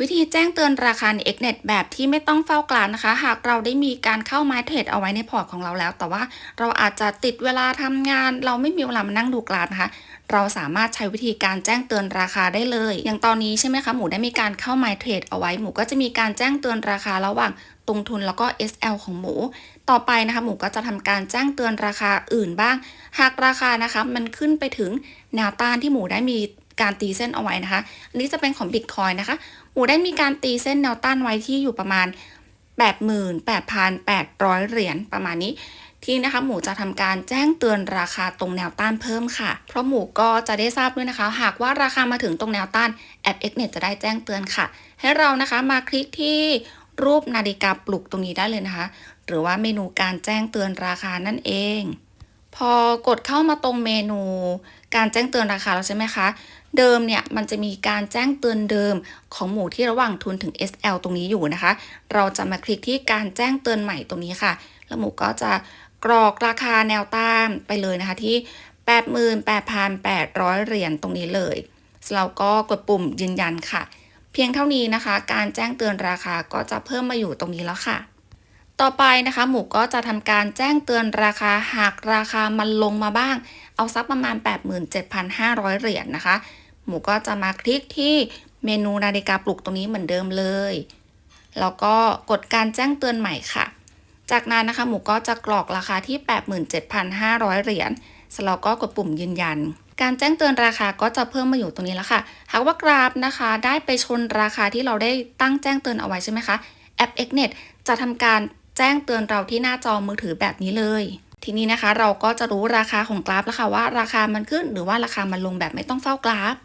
วิธีแจ้งเตือนราคาใน Xnet แบบที่ไม่ต้องเฝ้ากลานนะคะ หากเราได้มีการเข้าไม้เทรดเอาไว้ในพอร์ตของเราแล้ว แต่ว่าเราอาจจะติดเวลาทำงาน เราไม่มีเวลามานั่งดูกราฟนะคะ เราสามารถใช้วิธีการแจ้งเตือนราคาได้เลย อย่างตอนนี้ใช่ไหมคะหมูได้มีการเข้าไม้เทรดเอาไว้หมูก็จะมีการแจ้งเตือนราคาระหว่างตรงทุนแล้วก็ SL ของหมู ต่อไปนะคะหมูก็จะทำการแจ้งเตือนราคาอื่นบ้าง หากราคานะคะมันขึ้นไปถึงแนวต้านที่หมูได้มี การตีเส้นเอาไว้นะคะ อันนี้จะเป็นของ Bitcoin นะคะ หมูได้มีการตีเส้นแนวต้านไว้ที่อยู่ประมาณ 88,800 เหรียญประมาณนี้ทีนี้นะคะหมูจะทำการแจ้งเตือนราคาตรงแนวต้านเพิ่มค่ะ เพราะหมูก็จะได้ทราบด้วยนะคะ หากว่าราคามาถึงตรงแนวต้านแอป Xnet จะได้แจ้งเตือนค่ะ ให้เรานะคะมาคลิกที่รูปนาฬิกาปลุกตรงนี้ได้เลยนะคะ หรือว่าเมนูการแจ้งเตือนราคานั่นเอง พอกดเข้ามาตรงเมนู การแจ้งเตือนราคาแล้วใช่ไหมคะ เดิมเนี่ยมันจะมีการแจ้งเตือนเดิมของหมู่ที่ระหว่างทุนถึง SL ตรงนี้อยู่นะคะ เราจะมาคลิกที่การแจ้งเตือนใหม่ตรงนี้ค่ะ แล้วหมูก็จะกรอกราคาแนวต้านไปเลยนะคะที่ 88,800 เหรียญตรงนี้เลยเราก็กดปุ่มยืนยันค่ะ เพียงเท่านี้นะคะ การแจ้งเตือนราคาก็จะเพิ่มมาอยู่ตรงนี้แล้วค่ะ ต่อไปนะคะ หมูก็จะทำการแจ้งเตือนราคาหากราคามันลงมาบ้าง เอาสักประมาณ 87,500 เหรียญนะคะ หมูก็จะมาคลิกที่เมนูนาฬิกาปลุกตรงนี้เหมือนเดิมเลย แล้วก็กดการแจ้งเตือนใหม่ค่ะ จากนั้นนะคะหมูก็จะกรอกราคาที่ 87,500 เหรียญเสร็จแล้วก็กดปุ่มยืนยัน การแจ้งเตือนราคาก็จะเพิ่มมาอยู่ตรงนี้แล้วค่ะ หากว่ากราฟนะคะ ได้ไปชนราคาที่เราได้ตั้งแจ้งเตือนเอาไว้ใช่ไหมคะ แอป Xnet จะทำการแจ้งเตือนเราที่หน้าจอมือถือแบบนี้เลย ทีนี้นะคะเราก็จะรู้ราคาของกราฟแล้วค่ะว่าราคามันขึ้นหรือว่าราคามันลงแบบไม่ต้องเฝ้ากราฟ